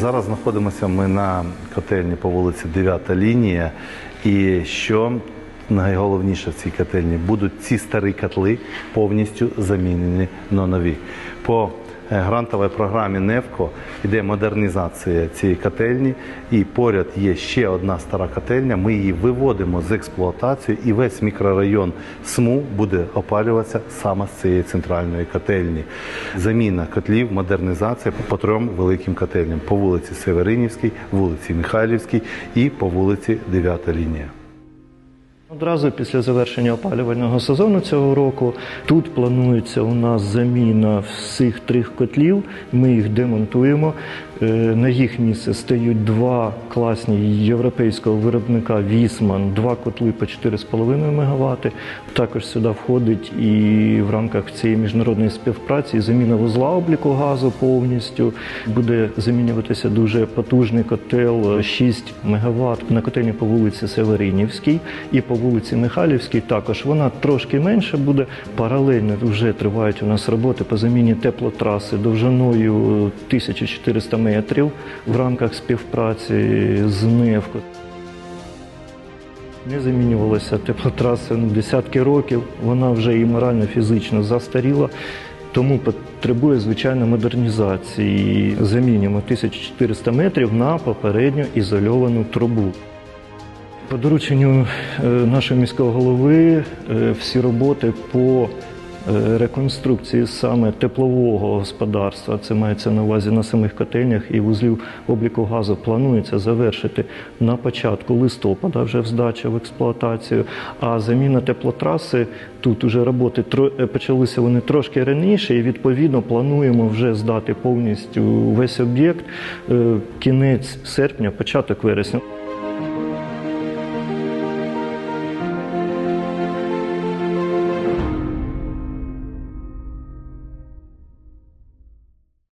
Зараз знаходимося ми на котельні по вулиці 9 лінія. І що найголовніше в цій котельні, будуть ці старі котли повністю замінені на нові. По грантовій програмі НЕВКО йде модернізація цієї котельні, і поряд є ще одна стара котельня. Ми її виводимо з експлуатації, і весь мікрорайон СМУ буде опалюватися саме з цієї центральної котельні. Заміна котлів, модернізація по трьом великим котельням по вулиці Северинівській, вулиці Михайлівській і по вулиці 9 лінія. Одразу після завершення опалювального сезону цього року тут планується у нас заміна всіх трьох котлів. Ми їх демонтуємо. Е, На їх місце стають два класні європейського виробника Вісман, два котли по 4,5 МВт. Також сюди входить і в рамках цієї міжнародної співпраці заміна вузла обліку газу повністю. Буде замінюватися дуже потужний котел 6 МВт на котельні по вулиці Северинівській і по вулиці Михайлівській. Також вона трошки менше буде. Паралельно вже тривають у нас роботи по заміні теплотраси довжиною 1400 метрів в рамках співпраці з НЕВКО. Не замінювалася теплотраса ну, десятки років, вона вже і морально, фізично застаріла, тому потребує звичайно модернізації. Замінюємо 1400 метрів на попередньо ізольовану трубу. По дорученню е, нашого міського голови е, всі роботи по реконструкції саме теплового господарства, це мається на увазі на самих котельнях і вузлів обліку газу, планується завершити на початку листопада, вже здача в експлуатацію. А заміна теплотраси тут уже роботи е, почалися вони трошки раніше, і відповідно плануємо вже здати повністю весь об'єкт е, кінець серпня, початок вересня.